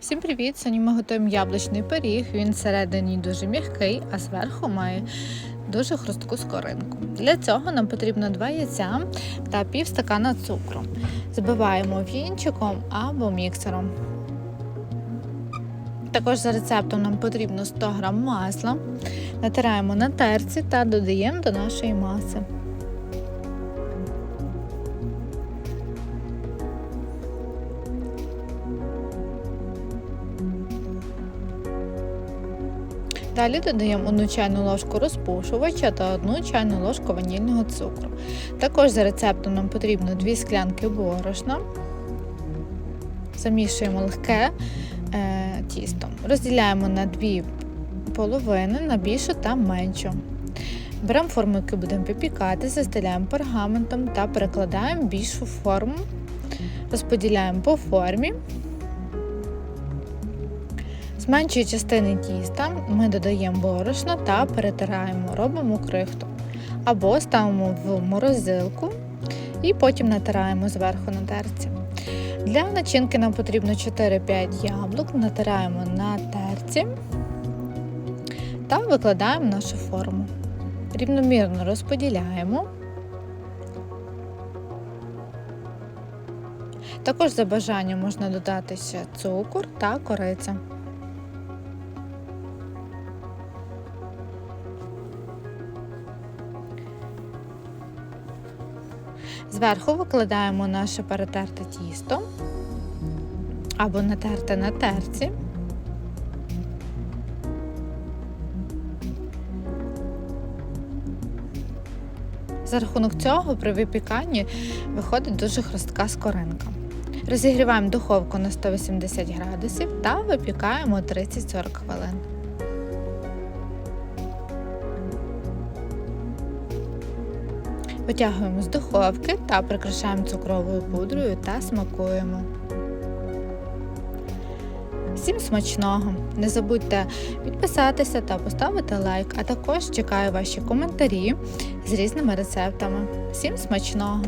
Всім привіт! Сьогодні ми готуємо яблучний пиріг. Він всередині дуже м'який, а зверху має дуже хрустку скоринку. Для цього нам потрібно 2 яйця та пів стакана цукру. Збиваємо вінчиком або міксером. Також за рецептом нам потрібно 100 г масла. Натираємо на терці та додаємо до нашої маси. Далі додаємо 1 чайну ложку розпушувача та 1 чайну ложку ванільного цукру. Також за рецептом нам потрібно 2 склянки борошна. Замішуємо легке е, тісто. Розділяємо на дві половини, на більшу та меншу. Беремо форму, яку будемо випікати, застеляємо пергаментом та перекладаємо більшу форму, розподіляємо по формі. З меншої частини тіста ми додаємо борошно та перетираємо, робимо крихту. Або ставимо в морозилку і потім натираємо зверху на терці. Для начинки нам потрібно 4-5 яблук, натираємо на терці та викладаємо нашу форму. Рівномірно розподіляємо. Також за бажанням можна додати ще цукор та кориця. Зверху викладаємо наше перетерте тісто або натерте на терці. За рахунок цього при випіканні виходить дуже хрустка скоринка. Розігріваємо духовку на 180 градусів та випікаємо 30-40 хвилин. Витягуємо з духовки та прикрашаємо цукровою пудрою та смакуємо. Всім смачного! Не забудьте підписатися та поставити лайк, а також чекаю ваші коментарі з різними рецептами. Всім смачного!